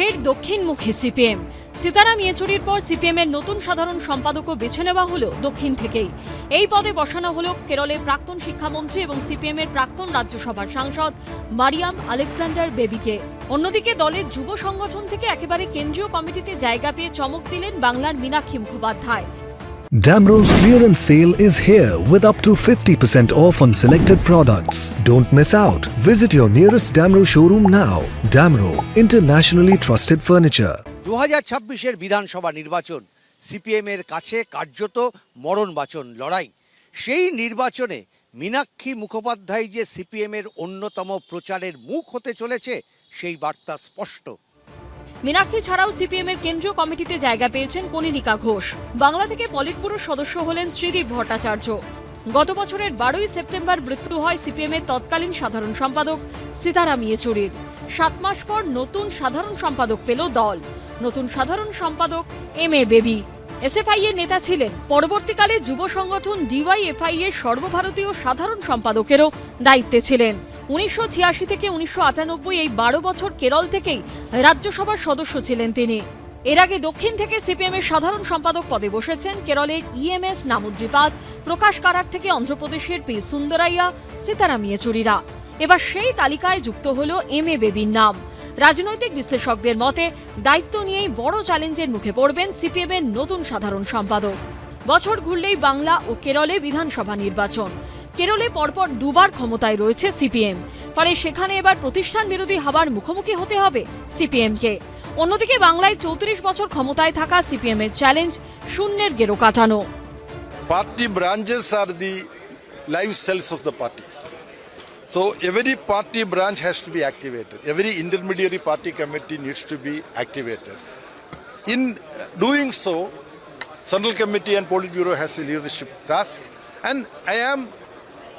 ফের দক্ষিণমুখী সিপিএম। সীতারাম ইয়েচুরির পর সিপিএমের নতুন সাধারণ সম্পাদকও বেছে নেওয়া হলো দক্ষিণ থেকেই। এই পদে বসানো হলো কেরলে প্রাক্তন শিক্ষামন্ত্রী এবং সিপিএমের প্রাক্তন রাজ্যসভার সাংসদ মারিয়াম আলেকজান্ডার বেবিকে। অন্যদিকে দলের যুব সংগঠন থেকে একেবারে কেন্দ্রীয় কমিটিতে জায়গা পেয়ে চমক দিলেন বাংলার Meenakshi Mukhopadhyay. Damro's clearance sale is here with up to 50% off on selected products. Don't miss out. Visit your nearest Damro showroom now. Damro, internationally trusted furniture. দু হাজার ছাব্বিশের বিধানসভা নির্বাচন সিপিএমের কাছে কার্যত মরণ বাচন লড়াই সেই নির্বাচনে মীনাক্ষী মুখোপাধ্যায় যে সিপিএমের অন্যতম প্রচারের মুখ হতে চলেছে সেই বার্তা স্পষ্ট মীনাক্ষী ছাড়াও সিপিএম এর কেন্দ্রীয় কমিটিতে জায়গা পেয়েছেন কনিনিকা ঘোষ। বাংলা থেকে পলিটব্যুরোর সদস্য হলেন শ্রীদীপ ভট্টাচার্য। গত বছরের বারোই সেপ্টেম্বর মৃত্যু হয় সিপিএম এর তৎকালীন সাধারণ সম্পাদক সীতারাম ইয়েচুরির সাত মাস পর নতুন সাধারণ সম্পাদক পেল দল। নতুন সাধারণ সম্পাদক এম এ বেবি। এসএফআই এর নেতা ছিলেন। পরবর্তীকালে যুব সংগঠন ডিওয়াইএফআই এর সর্বভারতীয় সাধারণ সম্পাদকেরও দায়িত্বে ছিলেন। উনিশশো ছিয়াশি থেকে উনিশশো আটানব্বই এই বারো বছর কেরল থেকেই রাজ্যসভার সদস্য ছিলেন তিনি। এর আগে দক্ষিণ থেকে সিপিএম এর সাধারণ সম্পাদক পদে বসেছেন কেরলের ইএমএস নামুদ্রিপাদ প্রকাশ কারার থেকে অন্ধ্রপ্রদেশের পি সুন্দরাইয়া, সীতারাম ইয়েচুরিরা। এবার সেই তালিকায় যুক্ত হল এম এ বেবির নাম। রাজনৈতিক বিশ্লেষকদের মতে, দায়িত্ব নিয়েই বড় চ্যালেঞ্জের মুখে পড়বেন সিপিএম এর নতুন সাধারণ সম্পাদক। বছর ঘুরলেই বাংলা ও কেরলে বিধানসভা নির্বাচন। কেরলে পরপর দুবার ক্ষমতায় রয়েছে সিপিএম ফলে সেখানে এবার প্রতিষ্ঠান বিরোধী হাওয়ার মুখোমুখি হতে হবে সিপিএমকে অন্যদিকে বাংলায় চৌত্রিশ বছর ক্ষমতায় থাকা সিপিএম এর চ্যালেঞ্জ শূন্যের গেরো কাটানো party branches are the live cells of the party. So every party branch has to be activated. Every intermediary party committee needs to be activated. In doing so, Central Committee and Politburo has a leadership task, and I am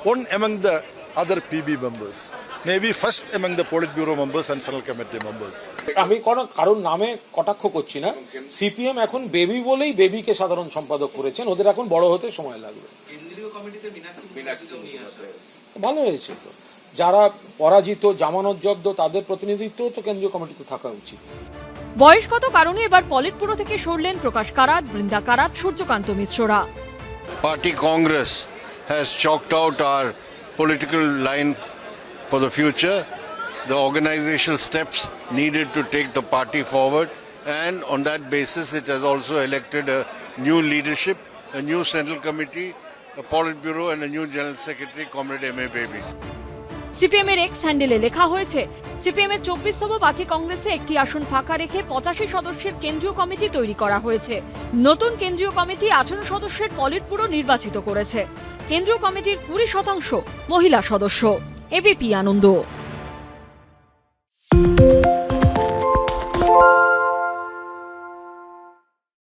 one among the other PB members. Maybe first among the Politburo members and Central Committee members. আমি কোনো কারোর নামে কটাক্ষ করছি না। CPM এখন baby বলেই বেবিকে সাধারণ সম্পাদক করেছেন। ওদের এখন বড় হতে সময় লাগবে। ভালো হয়েছে তো। যারা পরাজিত জামানত জব্দ তাদের প্রতিনিধিত্ব তো কেন্দ্রীয় কমিটিতে থাকা উচিত। বয়সগত কারণে এবার পলিটপুরো থেকে সরলেন প্রকাশ কারাত বৃন্দা কারাত সূর্যকান্ত মিশ্ররা। Party Congress has chalked out our political line for the future, the organizational steps needed to take the party forward, and on that basis, it has also elected a new leadership, a new central committee, a Politburo, and a new general secretary, Comrade M.A. Baby. CPM এর X হ্যান্ডেলে লেখা হয়েছে CPM এর চব্বিশতম party কংগ্রেসে একটি আসন ফাঁকা রেখে পঁচাশি সদস্যের কেন্দ্রীয় কমিটি তৈরি করা হয়েছে নতুন কেন্দ্রীয় কমিটি আঠারো সদস্যের পলিটপুরো নির্বাচিত করেছে কেন্দ্রীয় কমিটির কুড়ি শতাংশ মহিলা সদস্য। এবিপি আনন্দ।